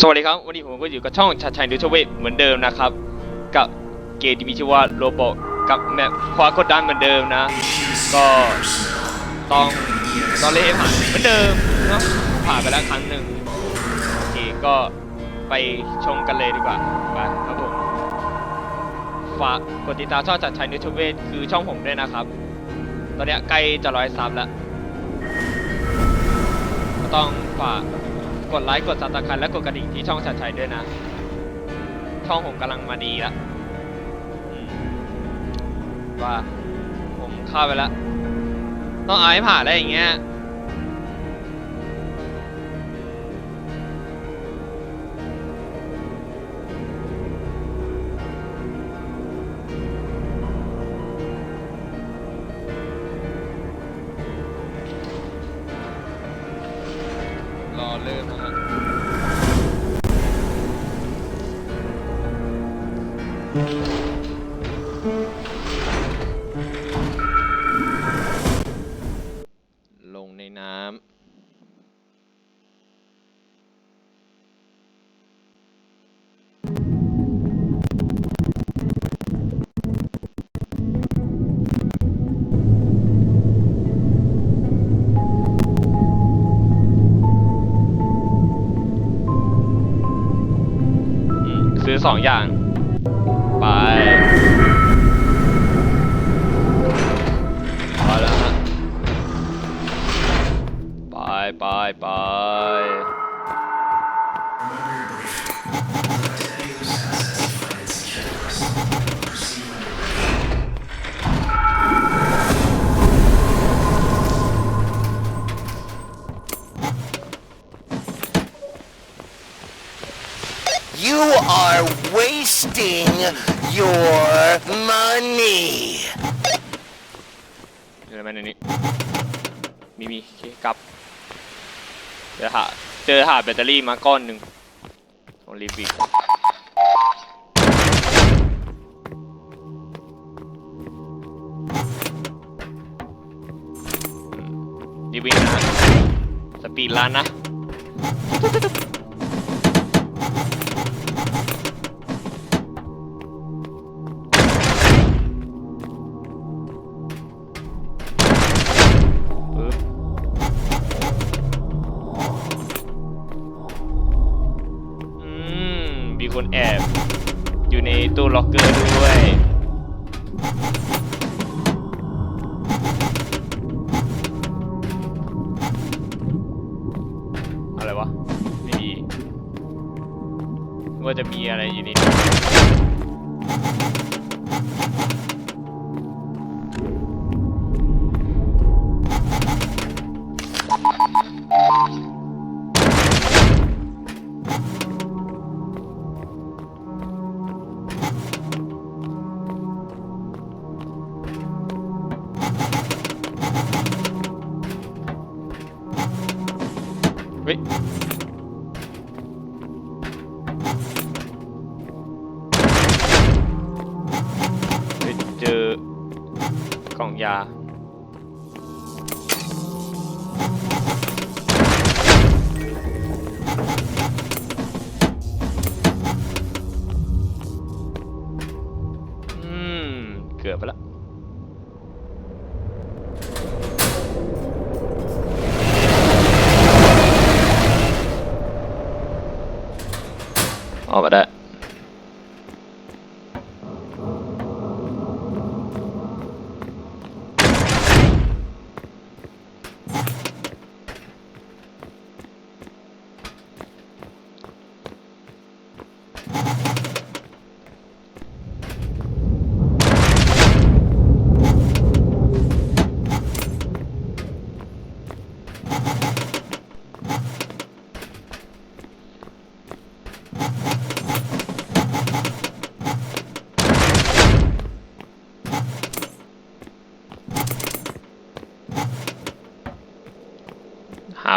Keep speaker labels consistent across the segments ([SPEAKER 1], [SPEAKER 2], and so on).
[SPEAKER 1] สวัสดีครับ วันนี้ผมก็อยู่กับช่องชัดชัยดูชเวทเหมือนเดิมนะครับ กับเกมที่มีชื่อว่าโรบอกับแมปความกดดันเหมือนเดิมนะ ก็ต้องต้องเล่นผ่านเหมือนเดิมเนาะผ่านไปแล้วครั้งหนึ่งโอเคก็ไปชมกันเลยดีกว่าไปครับผมฝากกดติดตามช่องชัดชัยดูชเวทคือช่องผมด้วยนะครับ ตอนเนี้ยใกล้จะร้อยซับแล้วก็ต้องฝาก กดไลค์กดซับสไครต์และกดกระดิ่งที่ช่องชัดชัยด้วยนะ ช่องผมกำลังมาดีแล้วว่าผมเข้าไปแล้ว ต้องเอาให้ผ่านได้อย่างเงี้ย ในน้ำซื้อสองอย่าง ไป ไปไป
[SPEAKER 2] You are wasting your money.
[SPEAKER 1] เดี๋ยวอะ เจอหาเจอหาแบตเตอรี่มาก้อนหนึ่งขอลิมปิกดีบิกนะ สปีดลันนะ ว่าจะมีอะไรอยู่นี่ ล่องยา อืม เกือบไปแล้ว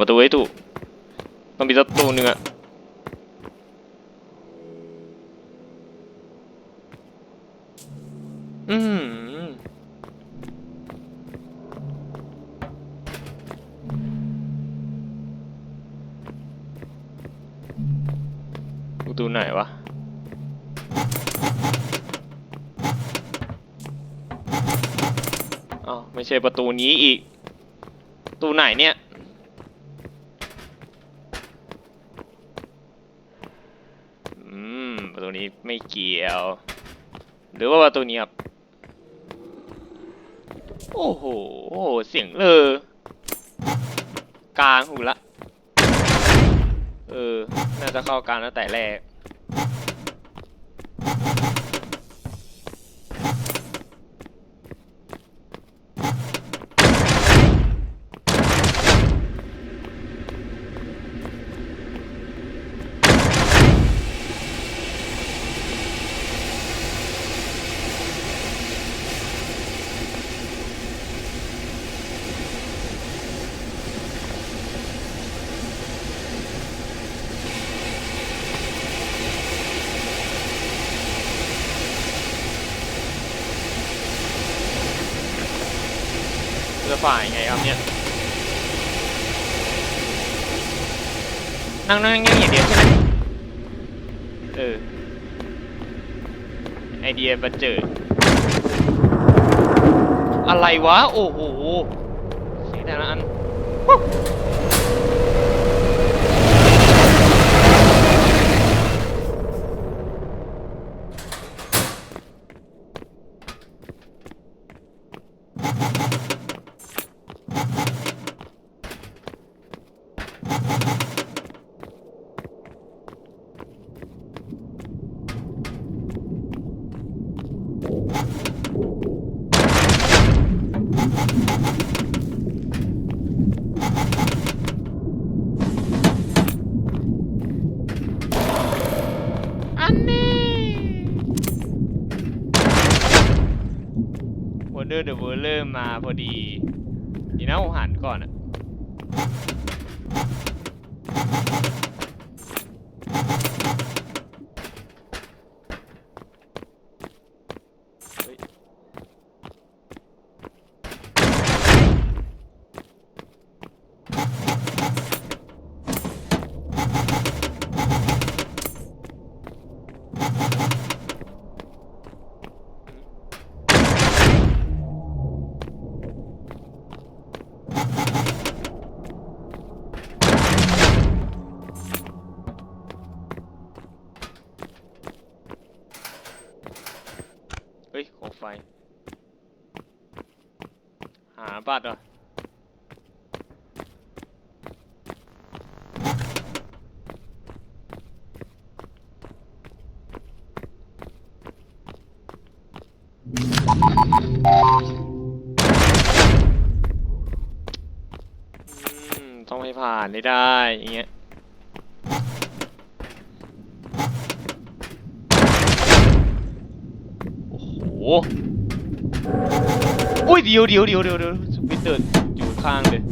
[SPEAKER 1] ประตูให้ถูกต้องมีสักประตูหนึ่งอะอืมประตูไหนวะอ้าวไม่ใช่ประตูนี้อีกประตูไหนเนี่ย อืม ประตูนี้ไม่ เกี่ยว หรือว่าประตูนี้ครับ โอ้โห เสียงเลอกลางหูละ เออ น่าจะเข้ากลางตั้งแต่แรก ฝ่ายไงครับเนี่ย นั่งนั่งนั่งอย่างเดียวใช่ไหมเออ ไอเดียบันเจิด อะไรวะ โอ้โหเสียแต่ละอัน เดอร์เดอะเวอร์เลอร์มาพอดีนี่นะผมหันก่อนอะ ไฟ หาบัตรเหรออืมต้องให้ผ่านให้ได้อย่างเงี้ย โอ้โห อุ้ยเดียวเดียวเดียวเดียวเดียวสปิตเตอร์อยู่ข้างเลย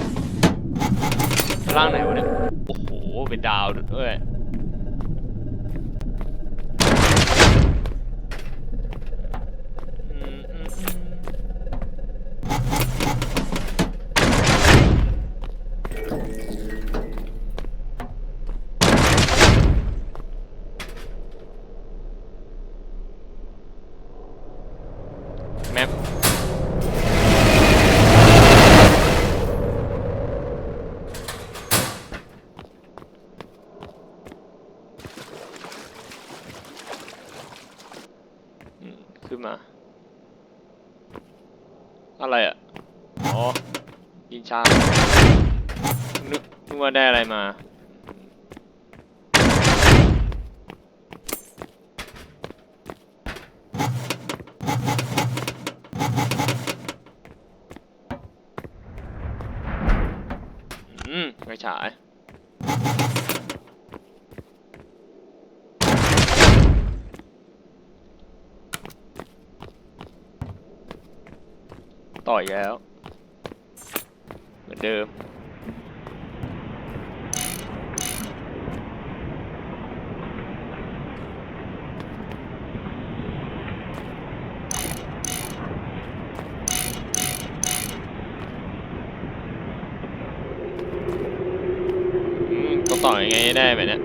[SPEAKER 1] ล่างไหนวะเนี่ย โอ้โห เป็นดาวด้วย ขึ้นมา อะไรอะ อ๋อยิงช้างนึกนึกว่าได้อะไรมาอืมไม่ฉาย ต่อยแล้ว เหมือนเดิม อืมต้องต่อยังไงให้ได้แบบเนี้ย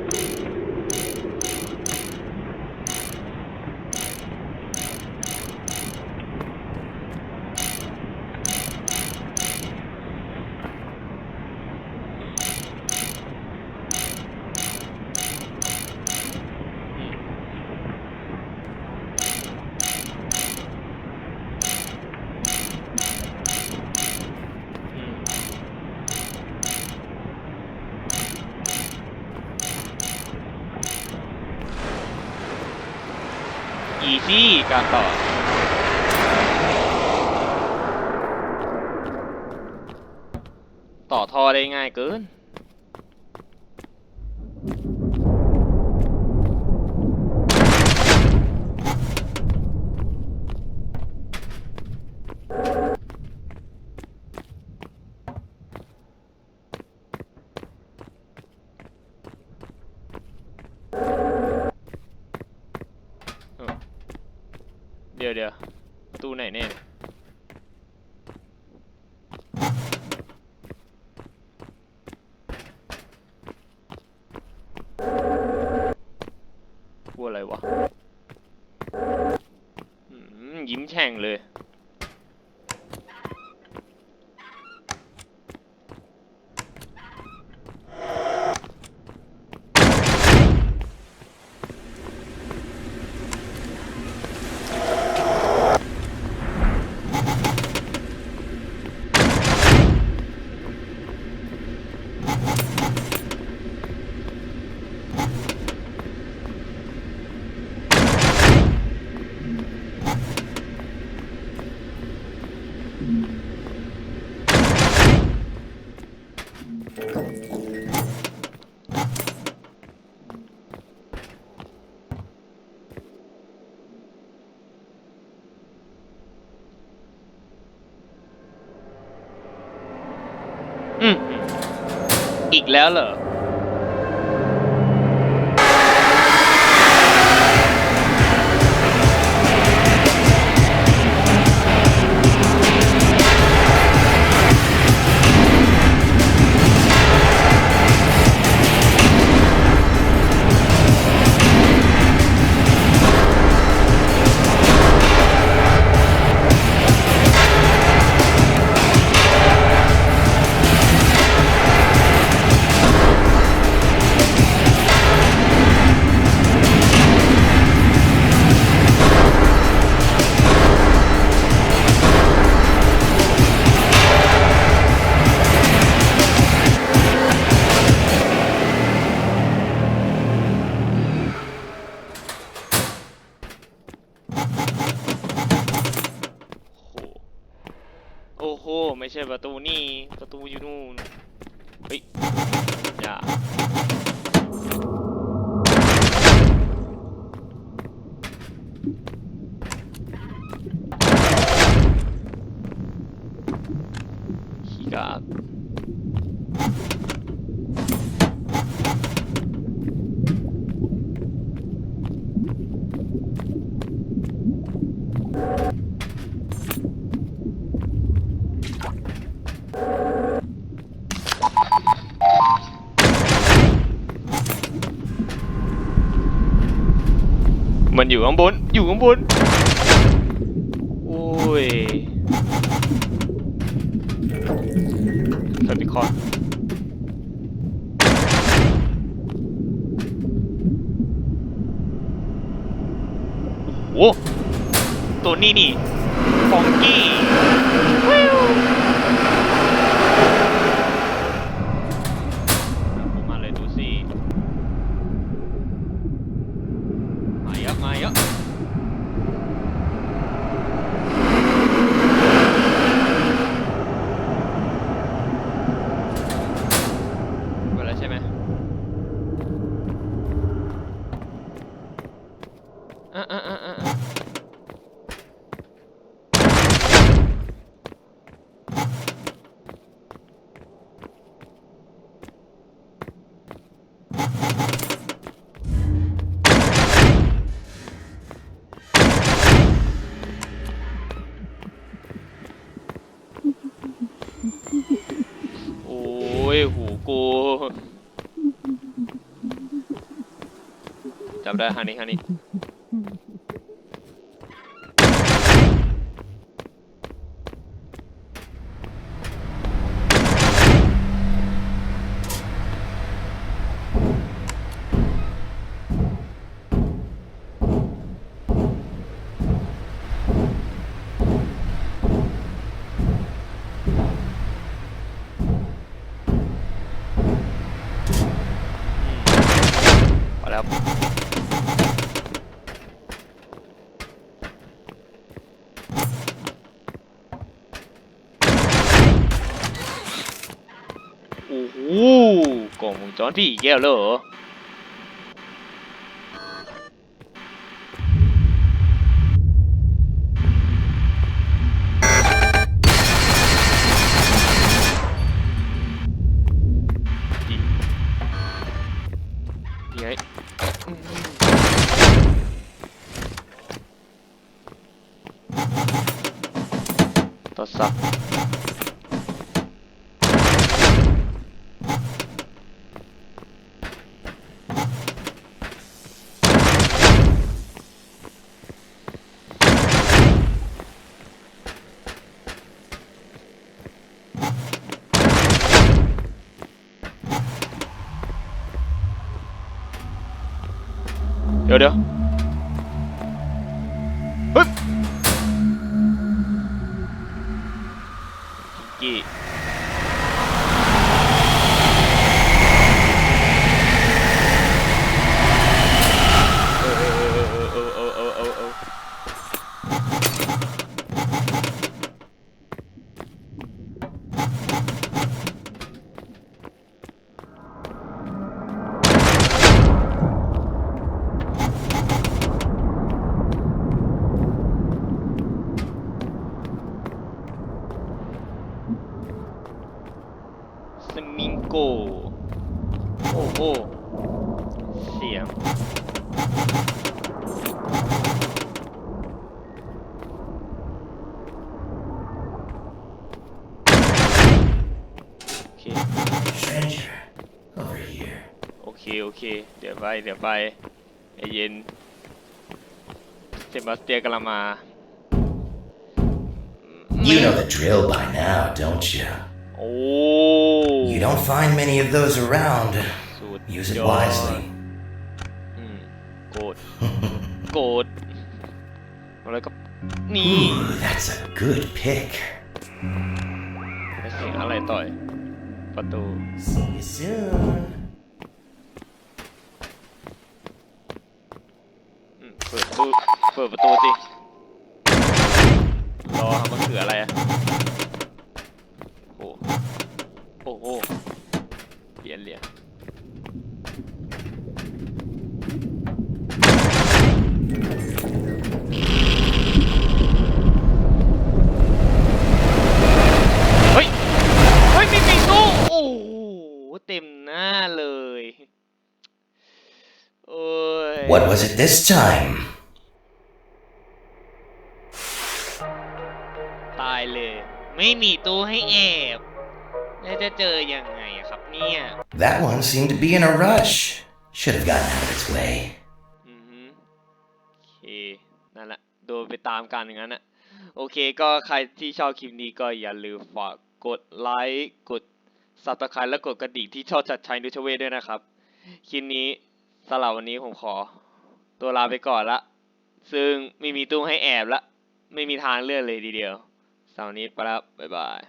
[SPEAKER 1] อีซี่ การต่อ ต่อท่อได้ง่ายเกิน ยวเดี๋ยวตู้ไหนเนี่ยผัวอะไรวะยิ้มแฉ่งเลย อีกแล้วเหรอ ฮ้ยอย่า ขี้กาก มันอยู่ข้างบน อยู่ข้างบน โอ้ยคาบิคอนโอ้ตัวนี้นี่ฟองกี้วิวมาเลยดูสิมาเยอะมาเยอะ หมดแล้วใช่ไหมอะอะอะอะอะโอ้ยหูกู จำได้ฮันนี่ฮันนี่ กงวงจรพี่อีแก้วแล้เหรอ เดี๋
[SPEAKER 3] Stranger, over here.
[SPEAKER 1] โอเค โอเค เดี๋ยวไป เดี๋ยวไปใจเย็น เซบาสเตียนกำลังมา
[SPEAKER 3] You know the drill by now, don't you?
[SPEAKER 1] โอ้
[SPEAKER 3] You don't find many of those around.
[SPEAKER 1] สุด
[SPEAKER 3] Use it
[SPEAKER 1] ยอด
[SPEAKER 3] wisely.
[SPEAKER 1] อืมโกรธโกรธอะไรก็นี่
[SPEAKER 3] Ooh, that's a good pick.
[SPEAKER 1] แล้วเสียงอะไรต่อย ประตู
[SPEAKER 3] See you soon.
[SPEAKER 1] อืมเปิดประตูเปิดประตูสิรอครับมันคืออะไรอะโอ้โอ้โหเหรียญเหรียญเฮ้ย เฮ้ยมีมีตู้โอ้โหเต็มหน้าเลย โอ้ย
[SPEAKER 3] What was it this time?
[SPEAKER 1] ตายเลย ไม่มีตู้ให้แอบแล้วจะเจอยังไงอะครับเนี่ย
[SPEAKER 3] That one seemed to be in a rush. Should have gotten out of its way.
[SPEAKER 1] อือฮึโอเคนั่นแหละโดนไปตามกันอย่างนั้นอะโอเคก็ใครที่ชอบคลิปนี้ก็อย่าลืมฝากกดไลค์กด subscribe และกดกระดิ่งที่ชอบจัดชัยนุชเวทด้วยนะครับ คลิปนี้สำหรับวันนี้ผมขอ ตัวลาไปก่อนละ ซึ่งไม่มีตู้ให้แอบละ ไม่มีทางเลื่อนเลยทีเดียวสาวนนี้ไปแล้วบ๊ายบาย